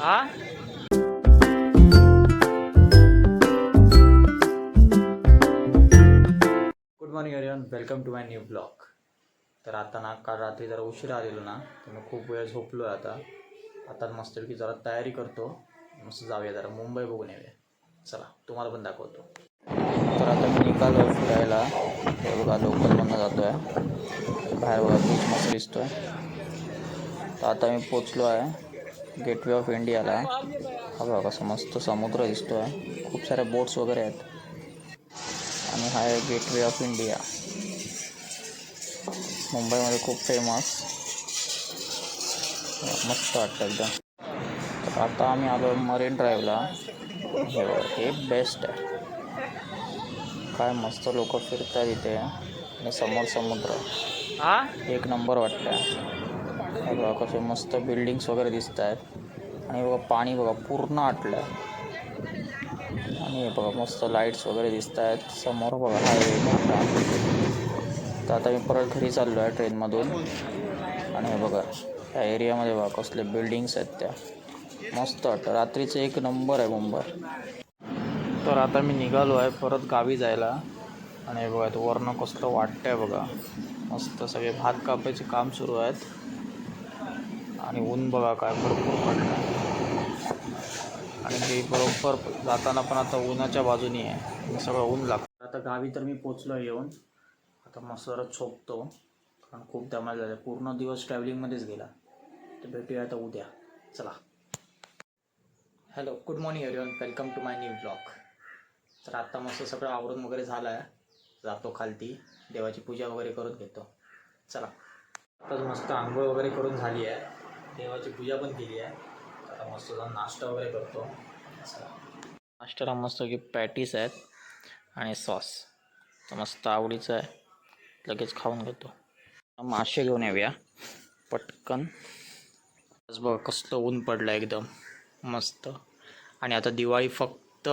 啊？welcome good welcome to my new blog तर आता ना काल रात्री जरा उशीर आलेलो ना तर मी खूप वेळ झोपलो आहे आता आता मस्तपैकी जरा तयारी करतो. मस्त जाऊया जरा मुंबई बघून येऊया. चला तुम्हाला पण दाखवतो. तर आता मी निकाल फिरायला. हे बघा लोकलमधनं जातो आहे बाहेर बघा बीच मस्त दिसतो आहे तर आता मी पोचलो आहे गेटवे ऑफ़ इंडियाला हा। बघा कसं मस्त समुद्र दिसतो आहे खूप साऱ्या बोट्स वगैरे आहेत आणि हा आहे गेटवे ऑफ़ इंडिया मुंबईमध्ये खूप फ़ेमस मस्त वाटतं एकदम। तर आता आम्ही आलो मरीन ड्राईव्हला हे हे बेस्ट आहे. काय मस्त लोक फिरतात इथे. आणि समोर समुद्र. एक नंबर वाटतं हे बघा कसे मस्त बिल्डिंग्स वगैरे दिसत आहेत आणि बघा पाणी बघा पूर्ण आटलं आणि हे बघा मस्त लाईट्स वगैरे दिसत आहेत समोर बघा हायवे मोठा. तर आता मी परत घरी चाललो आहे ट्रेनमधून आणि हे बघा या एरियामध्ये बघा कसले बिल्डिंग्स आहेत त्या. मस्त वाटतं. रात्रीचं एक नंबर आहे मुंबई. तर आता मी निघालो आहे परत गावी जायला. आणि बघा तो वरनं कसलं वाटतंय बघा. मस्त सगळे भात कापायचे काम सुरू आहेत. आणि ऊन बघा काय भरपूर पडलं आणि ते बरोबर जाताना पण आता उन्हाच्या बाजूनी आहे. सगळं ऊन लागतं आता गावी तर मी पोचलो आहे येऊन. आता मस्त झोपतो कारण खूप दमाल झालं पूर्ण दिवस ट्रॅव्हलिंगमध्येच गेला. तर भेटूया आता उद्या. चला. Hello good morning everyone welcome to my new blog तर आत्ता मस्त सगळं आवरून वगैरे झालं आहे जातो खालती. देवाची पूजा वगैरे करून घेतो. चला. आताच मस्त आंघोळ वगैरे करून झाली आहे. देवाची पूजा पण केली आहे. आता मस्त जाऊन नाश्ता वगैरे करतो. चला. नाश्त्याला मस्त की पॅटीस आहेत आणि सॉस. तर मस्त आवडीचं आहे. लगेच खाऊन घेतो. मासे घेऊन येऊया. पटकन. बघ बघा कसलं ऊन पडलं एकदम. मस्त. आणि आता दिवाळी फक्त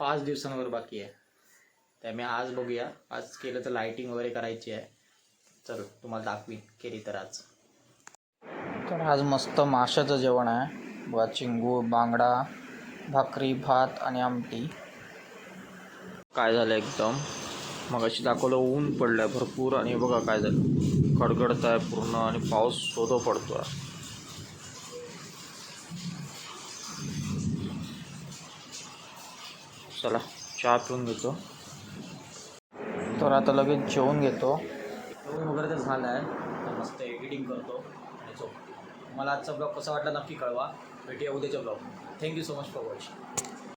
पाच दिवसांवर बाकी आहे. त्यामुळे आज बघूया. आज केलं तर लाईटिंग वगैरे करायची आहे. चल तुम्हाला दाखवीन केली तर आज. तर आज मस्त माशाचं जेवण आहे. बघा चिंगूळ बांगडा भाकरी भात आणि आमटी. काय झालं एकदम? मग अशी दाखवलं ऊन पडलं आहे भरपूर आणि बघा काय झालं. कडकडत आहे पूर्ण आणि पाऊस शोधो पडतो आहे चला चहा पिऊन घेतो. तर आता लगेच जेवून घेतो. जेवण वगैरे तर झालं आहे. तर मस्त एडिटिंग करतो आणि झोपतो. मला आजचा ब्लॉग कसा वाटला नक्की कळवा. भेटूया उद्याच्या blog thank you so much for watching